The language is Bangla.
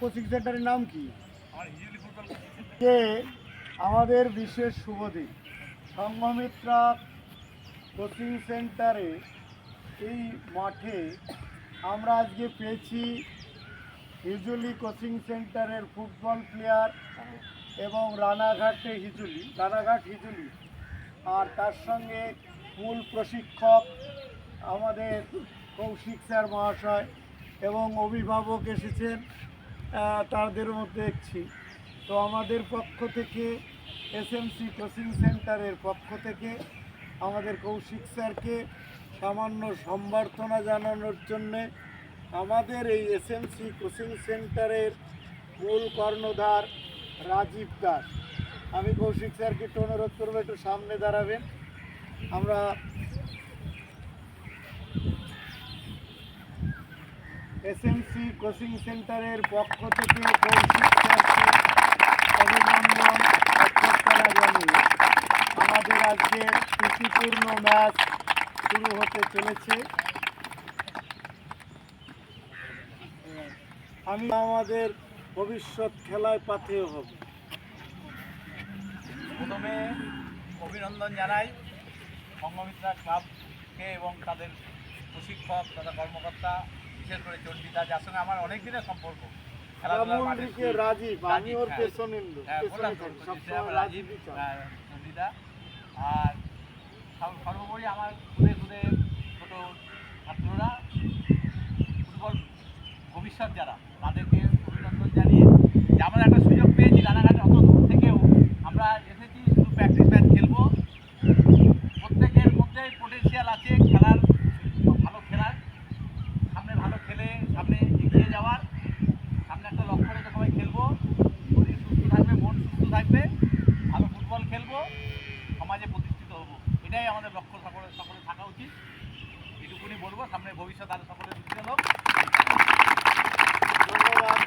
কোচিং সেন্টারের নাম আমাদের বিশেষ শুভদিন সংঘমিত্রা কোচিং সেন্টারে এই মাঠে আমরা আজকে পেয়েছি হিজুলি কোচিং সেন্টারের ফুটবল প্লেয়ার এবং রানাঘাটে হিজুলি, রানাঘাট হিজুলি। আর তার সঙ্গে মূল প্রশিক্ষক আমাদের কৌশিক স্যার মহাশয় এবং অভিভাবক এসেছেন তাদের মধ্যে দেখছি তো আমাদের পক্ষ থেকে, এসএমসি কোচিং সেন্টারের পক্ষ থেকে আমাদের কৌশিক স্যারকে সামান্য সম্বর্ধনা জানানোর জন্যে আমাদের এই এসএমসি কোচিং সেন্টারের মূল কর্ণধার রাজীব দাস। আমি কৌশিক স্যারকে একটু অনুরোধ করব, একটু সামনে দাঁড়াবেন। আমরা এসএমসি কোচিং সেন্টারের পক্ষ থেকে অভিনন্দন অভ্যর্থনা আমাদের আজকে প্রীতিপূর্ণ ম্যাচ শুরু হতে চলেছে। আমি আমাদের ভবিষ্যৎ খেলায় পাথেয় হব। প্রথমে অভিনন্দন জানাই সংঘমিত্রা ক্লাবকে এবং তাদের প্রশিক্ষক তথা কর্মকর্তা বিশেষ করে চন্ডিতা যার সঙ্গে আমার অনেক দিনের সম্পর্ক রাজীব আমি হ্যাঁ। হ্যাঁ। হ্যাঁ, আর সর্বোপরি আমার খুদে খুদে ছোট ছাত্ররা ফুটবল ভবিষ্যৎ যারা তাদেরকে অভিনন্দন জানিয়ে যে আমরা একটা এটাই আমাদের লক্ষ্য সকলে সকলে থাকা উচিত। এটুকুনি বলব, সামনে ভবিষ্যৎ আরও সকলে সুবিধা হোক। ধন্যবাদ।